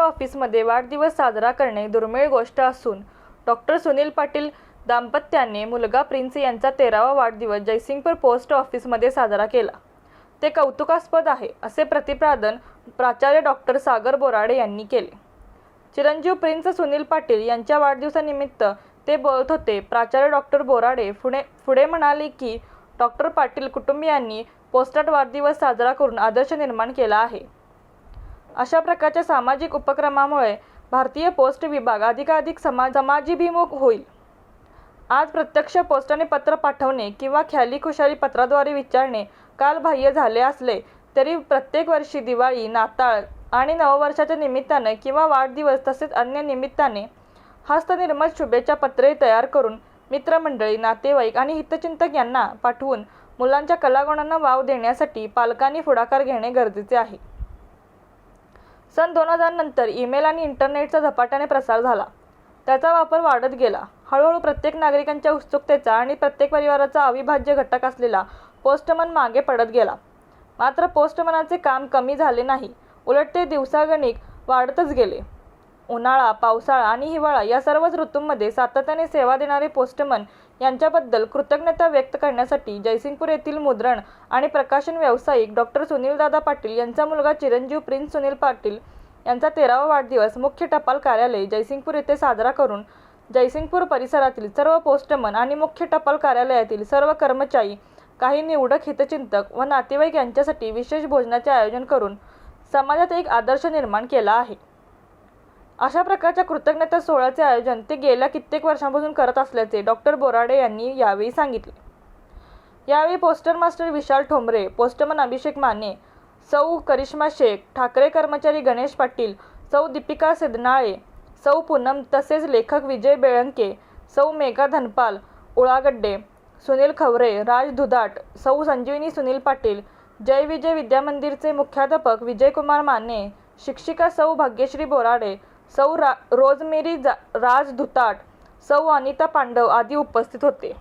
ऑफिसमध्ये वाढदिवस साजरा करणे दुर्मिळ गोष्ट असून डॉक्टर सुनील पाटील दाम्पत्याने मुलगा प्रिन्स यांचा तेरावा वाढदिवस जयसिंगपूर पोस्ट ऑफिसमध्ये साजरा केला. ते कौतुकास्पद आहे असे प्रतिपादन प्राचार्य डॉक्टर सागर बोराडे यांनी केले. चिरंजीव प्रिन्स सुनील पाटील यांच्या वाढदिवसानिमित्त ते बोलत होते. प्राचार्य डॉक्टर बोराडे पुढे पुढे म्हणाले की डॉक्टर पाटील कुटुंबियांनी पोस्टात वाढदिवस साजरा करून आदर्श निर्माण केला आहे. अशा प्रकारच्या सामाजिक उपक्रमामुळे भारतीय पोस्ट विभाग अधिकाधिक समाज समाजीभिमुख होईल. आज प्रत्यक्ष पोस्टाने पत्र पाठवणे किंवा ख्याली खुशाली पत्राद्वारे विचारणे कालबाह्य झाले असले तरी प्रत्येक वर्षी दिवाळी नाताळ आणि नववर्षाच्या निमित्ताने किंवा वाढदिवस तसेच अन्य निमित्ताने हस्तनिर्मित शुभेच्छा पत्रे तयार करून मित्रमंडळी नातेवाईक आणि हितचिंतक यांना पाठवून मुलांच्या कलागुणांना वाव देण्यासाठी पालकांनी पुढाकार घेणे गरजेचे आहे. सन दोन हजार नंतर ईमेल आणि इंटरनेटचा झपाट्याने प्रसार झाला. त्याचा वापर वाढत गेला. हळूहळू प्रत्येक नागरिकांच्या उत्सुकतेचा आणि प्रत्येक परिवाराचा अविभाज्य घटक असलेला पोस्टमन मागे पडत गेला. मात्र पोस्टमनाचे काम कमी झाले नाही. उलट ते दिवसागणिक वाढतच गेले. उन्हाळा पावसाळा आणि हिवाळा या सर्वच ऋतूंमध्ये सातत्याने सेवा देणारे पोस्टमन यांच्याबद्दल कृतज्ञता व्यक्त करण्यासाठी जयसिंगपूर येथील मुद्रण आणि प्रकाशन व्यावसायिक डॉक्टर सुनीलदादा पाटील यांचा मुलगा चिरंजीव प्रिन्स सुनील पाटील यांचा तेरावा वाढदिवस मुख्य टपाल कार्यालय जयसिंगपूर येथे साजरा करून जयसिंगपूर परिसरातील सर्व पोस्टमन आणि मुख्य टपाल कार्यालयातील सर्व कर्मचारी काही निवडक हितचिंतक व नातेवाईक यांच्यासाठी विशेष भोजनाचे आयोजन करून समाजात एक आदर्श निर्माण केला आहे. अशा प्रकारच्या कृतज्ञता सोहळ्याचे आयोजन ते गेल्या कित्येक वर्षांपासून करत असल्याचे डॉक्टर बोराडे यांनी यावेळी सांगितले. यावेळी post master Vishal Thombre postman Abhishek Mane सौ करिश्मा शेख ठाकरे कर्मचारी गणेश पाटील सौ दीपिका सिदनाळे सौ पूनम तसेच लेखक विजय बेळंके सौ मेघा धनपाल उळागड्डे सुनील खवरे राज दुधाट सौ संजीवनी सुनील पाटील जय विजय विद्यामंदिरचे मुख्याध्यापक विजयकुमार माने शिक्षिका सौ भाग्यश्री बोराडे सौ रा रोजमेरी जा राज धुताट सौ अनिता पांडव आदी उपस्थित होते.